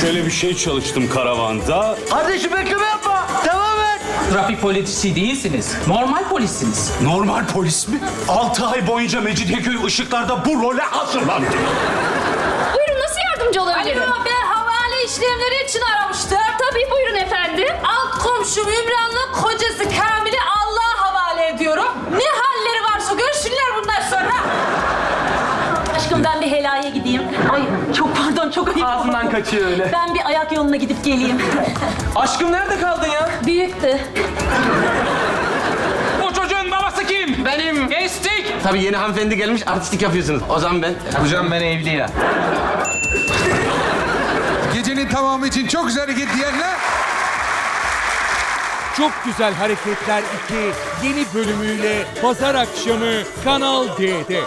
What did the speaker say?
Şöyle bir şey çalıştım karavanda. Kardeşim bekleme yapma. Devam et. Trafik polisi değilsiniz. Normal polissiniz. Normal polis mi? Altı ay boyunca Mecidiyeköy ışıklarda bu role hazırlandım. Buyurun nasıl yardımcı olabilirim? Alo ben havale işlemleri için aramıştım. Tabii buyurun efendim. Alt komşum Ümran'la Aşkım ben bir helaya gideyim. Ay çok pardon çok ayıp. Ağzından kaçıyor öyle. Ben bir ayak yoluna gidip geleyim. Aşkım nerede kaldın ya? Büyüktü. O çocuğun babası kim? Benim. Geçtik. Tabii yeni hanımefendi gelmiş artistik yapıyorsunuz. O zaman ben. Hocam ben evli ya. Gecenin tamamı için çok güzel hareket diyenler Çok Güzel Hareketler 2 yeni bölümüyle pazar akşamı Kanal D'de.